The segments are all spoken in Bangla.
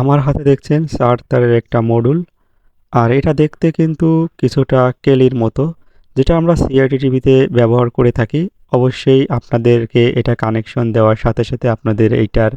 আমার হাতে দেখছেন চার তারের একটা মডুল আর এটা দেখতে কিন্তু কিছুটা কেলির মতো, যেটা আমরা সিআরটি টিভিতে ব্যবহার করে থাকি। অবশ্যই আপনাদেরকে এটা কানেকশন দেওয়ার সাথে সাথে আপনাদের এইটার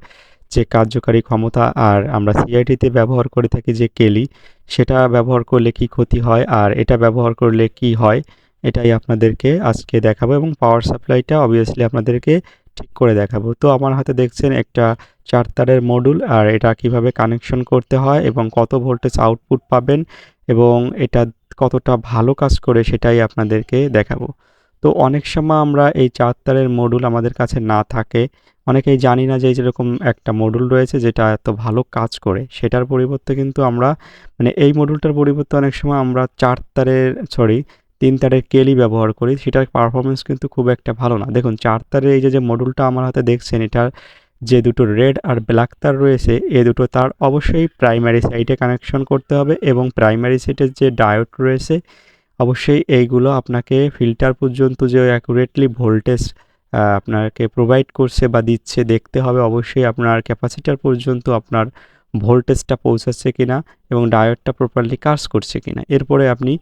যে কার্যকারী ক্ষমতা আর আমরা সিআইটিতে ব্যবহার করে থাকি যে কেলি, সেটা ব্যবহার করলে কি ক্ষতি হয় আর এটা ব্যবহার করলে কি হয়, এটাই আপনাদেরকে আজকে দেখাবো। এবং পাওয়ার সাপ্লাইটা অবভিয়াসলি আপনাদেরকে ঠিক করে দেখাবো। তো আমার হাতে দেখছেন একটা চার তারের মডুল আর এটা কীভাবে কানেকশন করতে হয় এবং কত ভোল্টেজ আউটপুট পাবেন এবং এটা কতটা ভালো কাজ করে সেটাই আপনাদেরকে দেখাবো। তো অনেক সময় আমরা এই চার তারের মডুল আমাদের কাছে না থাকে। অনেকেই জানি না যে যেরকম একটা মডুল রয়েছে যেটা এত ভালো কাজ করে। সেটার পরিবর্তে কিন্তু আমরা মানে এই মডুলটার পরিবর্তে অনেক সময় আমরা চার তারের সরি তিন তারের কেলি ব্যবহার করি, সেটার পারফরমেন্স কিন্তু খুব একটা ভালো না। দেখুন, চার তারের এই যে যে মডুলটা আমার হাতে দেখছেন, এটার যে দুটো রেড আর ব্ল্যাক তার রয়েছে, এ দুটো তার অবশ্যই প্রাইমারি সাইডে কানেকশন করতে হবে এবং প্রাইমারি সাইডের যে ডায়োড রয়েছে, অবশ্যই এইগুলো আপনাকে ফিল্টার পর্যন্ত যে অ্যাকুরেটলি ভোল্টেজ আপনাকে প্রোভাইড করছে বা দিচ্ছে, দেখতে হবে অবশ্যই আপনার ক্যাপাসিটার পর্যন্ত আপনার ভোল্টেজটা পৌঁছাচ্ছে কিনা এবং ডায়োডটা প্রপারলি কাজ করছে কিনা। এরপরে আপনি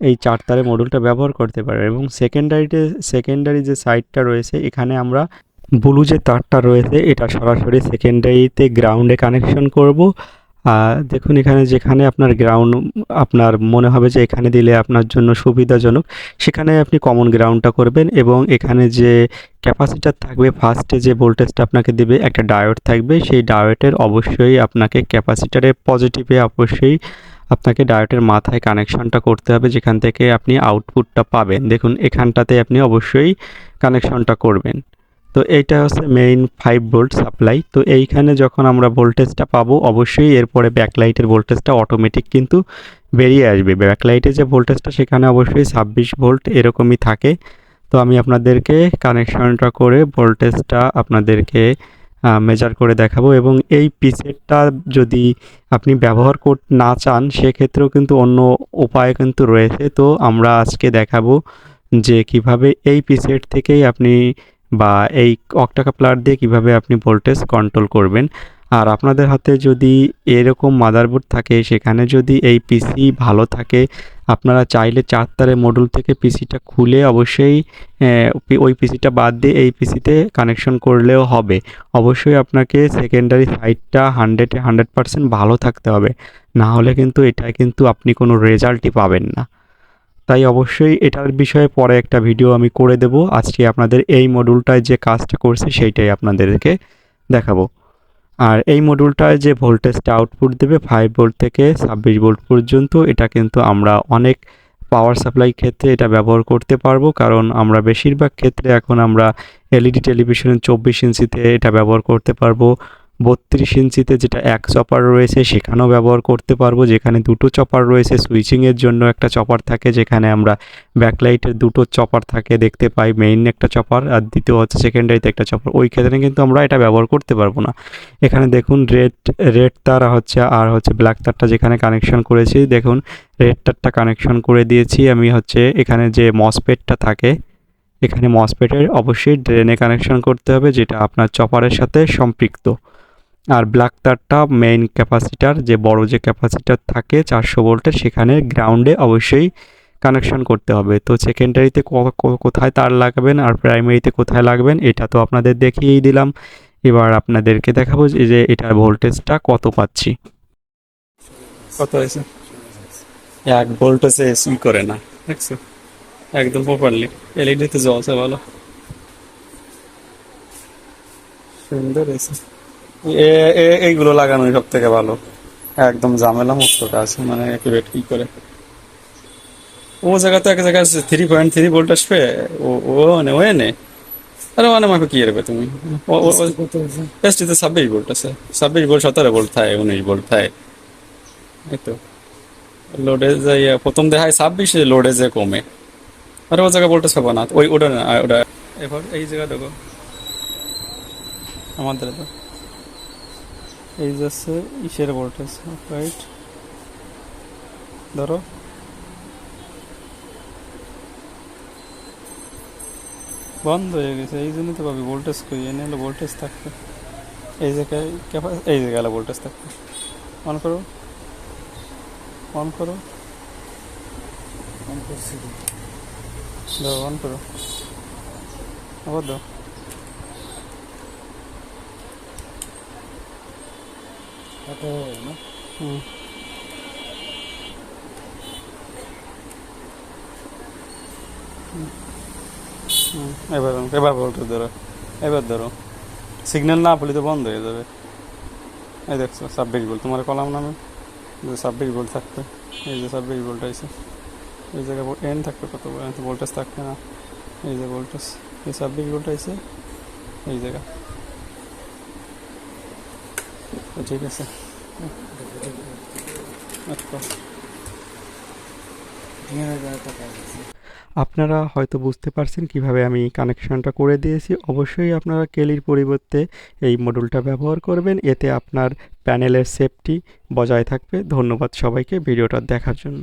এই চার তারের মডুলটা ব্যবহার করতে পারেন এবং সেকেন্ডারিতে সেকেন্ডারি যে সাইডটা রয়েছে, এখানে আমরা ব্লু যে তারটা রয়েছে, এটা সরাসরি সেকেন্ডারিতে গ্রাউন্ডে কানেকশন করব। আর দেখুন এখানে যেখানে আপনার গ্রাউন্ড আপনার মনে হবে যে এখানে দিলে আপনার জন্য সুবিধাজনক, সেখানে আপনি কমন গ্রাউন্ডটা করবেন এবং এখানে যে ক্যাপাসিটার থাকবে ফার্স্টে যে ভোল্টেজটা আপনাকে দেবে, একটা ডায়োড থাকবে। সেই ডায়োডের অবশ্যই আপনাকে ক্যাপাসিটারের পজিটিভে অবশ্যই আপনাকে ডায়োডের মাথায় কানেকশনটা করতে হবে, যেখান থেকে আপনি আউটপুটটা পাবেন। দেখুন, এখানটাতে আপনি অবশ্যই কানেকশনটা করবেন। তো এইটা হচ্ছে মেইন ফাইভ ভোল্ট সাপ্লাই তো এইখানে যখন আমরা ভোল্টেজটা পাবো, অবশ্যই এরপরে ব্যাকলাইটের ভোল্টেজটা অটোমেটিক কিন্তু বেরিয়ে আসবে। ব্যাকলাইটের যে ভোল্টেজটা সেখানে অবশ্যই ছাব্বিশ ভোল্ট এরকমই থাকে। তো আমি আপনাদেরকে কানেকশনটা করে ভোল্টেজটা আপনাদেরকে মেজার করে দেখাবো এবং এই পিসেটটা যদি আপনি ব্যবহার কর না চান, সেক্ষেত্রেও কিন্তু অন্য উপায় কিন্তু রয়েছে। তো আমরা আজকে দেখাবো যে কীভাবে এই পিসেট থেকেই আপনি বা এই অক্টাকাপ্লার দিয়ে কীভাবে আপনি ভোল্টেজ কন্ট্রোল করবেন। আর আপনাদের হাতে যদি এরকম মাদারবোর্ড থাকে, সেখানে যদি এই পিসি ভালো থাকে, আপনারা চাইলে চার তারের মডুল থেকে পিসিটা খুলে অবশ্যই ওই পিসিটা বাদ দিয়ে এই পিসিতে কানেকশন করলেও হবে। অবশ্যই আপনাকে সেকেন্ডারি সাইডটা হান্ড্রেডে হান্ড্রেড পারসেন্ট ভালো থাকতে হবে। না হলে কিন্তু এটা কিন্তু আপনি কোনো রেজাল্টই পাবেন না। তাই অবশ্যই এটার বিষয়ে পরে একটা ভিডিও আমি করে দেব। আজকে আপনাদের এই মডিউলটায় যে কাজটা করছি, সেইটাই আপনাদেরকে দেখাবো। আর এই মডিউলটায় যে ভোল্টেজটা আউটপুট দেবে ফাইভ ভোল্ট থেকে ছাব্বিশ ভোল্ট পর্যন্ত, এটা কিন্তু আমরা অনেক পাওয়ার সাপ্লাই ক্ষেত্রে এটা ব্যবহার করতে পারব। কারণ আমরা বেশিরভাগ ক্ষেত্রে এখন আমরা এলইডি টেলিভিশনের চব্বিশ ইঞ্চিতে এটা ব্যবহার করতে পারব। বত্রিশ ইঞ্চিতে যেটা এক চপার রয়েছে, সেখানেও ব্যবহার করতে পারব। যেখানে দুটো চপার রয়েছে সুইচিংয়ের জন্য একটা চপার থাকে, যেখানে আমরা ব্যাকলাইটের দুটো চপার থাকে দেখতে পাই মেইন একটা চপার আর দ্বিতীয় হচ্ছে সেকেন্ডারিতে একটা চপার। ওই ক্ষেত্রে কিন্তু আমরা এটা ব্যবহার করতে পারব না। এখানে দেখুন রেড রেড তার হচ্ছে, আর হচ্ছে ব্ল্যাক তারটা যেখানে কানেকশন করেছি, দেখুন রেড তারটা কানেকশন করে দিয়েছি। আমি হচ্ছে এখানে যে মসপেটটা থাকে, এখানে মসপেটের অবশ্যই ড্রেনে কানেকশন করতে হবে, যেটা আপনার চপারের সাথে সম্পৃক্ত। আর ব্ল্যাক তারটা মেইন ক্যাপাসিটার যে বড় যে ক্যাপাসিটার থাকে চারশো ভোল্টের সেখানে গ্রাউন্ডে অবশ্যই কানেকশন করতে হবে। তো সেকেন্ডারিতে কোথায় তার লাগাবেন আর প্রাইমারিতে কোথায় লাগবেন, এটা তো আপনাদের দেখিয়েই দিলাম। এবার আপনাদেরকে দেখাবো যে এটার ভোল্টেজটা কত পাচ্ছি। কত হয়েছে? এক ভোল্টেজে এসি করে না। দেখছ? একদম প্রপারলি এলইডিতে জ্বলছে, ভালো। সুন্দর হয়েছে এইগুলো লাগানোই সব থেকে ভালো। একদম ঝামেলা মুক্ত কাজ মানে অ্যাকুরেট কি করে? ও জায়গা তো এক জায়গায় থ্রি পয়েন্ট থ্রি ভোল্ট আসবে ও ও নে ও নে আরে ওখানে মাপে কি এরবে তুমি? এসটিতে ছাব্বিশ ভোল্ট আছে। ছাব্বিশ ভোল্ট সতেরো ভোল্ট থাকে উনিশ ভোল্ট থাকে এই তো। লোডে যাই প্রথম দেখায় ছাব্বিশ লোডে যে কমে। আরে ও জায়গা ভোল্টেজ পাবো না। ওই ওটা না ওটা। এবার এই জায়গা দেখো। আমাদের তো। এই যাচ্ছে ইসের ভোল্টেজ রাইট ধরো। বন্ধ হয়ে গেছে, এই জন্যই তো পাবি ভোল্টেজ কই এনে হলো ভোল্টেজ থাকবে। এই জায়গায় এই জায়গায় ভোল্টেজ থাকবে। অন করো। অন করো। অন করছি দাও অন করো। আবার দাও কত না হুম হুম, এবার এবার বলতে ধরো এবার ধরো সিগন্যাল না পেলে তো বন্ধ হয়ে যাবে। এই দেখছ ছাব্বিশ ভোল্ট তোমার কলাম নামে? যে ছাব্বিশ ভোল্ট থাকবে। এই যে ছাব্বিশ ভোল্ট আছে এই জায়গায় এন থাকবে কত? ভোল্টেজ থাকবে না। এই যে ভোল্টেজ এই ছাব্বিশ ভোল্ট আছে এই জায়গা। তো ঠিক আছে। আচ্ছা। আপনারা হয়তো বুঝতে পারছেন কীভাবে আমি কানেকশনটা করে দিয়েছি। অবশ্যই আপনারা কেলির পরিবর্তে এই মডুলটা ব্যবহার করবেন। এতে আপনার প্যানেলের সেফটি বজায় থাকবে। ধন্যবাদ সবাইকে ভিডিওটা দেখার জন্য।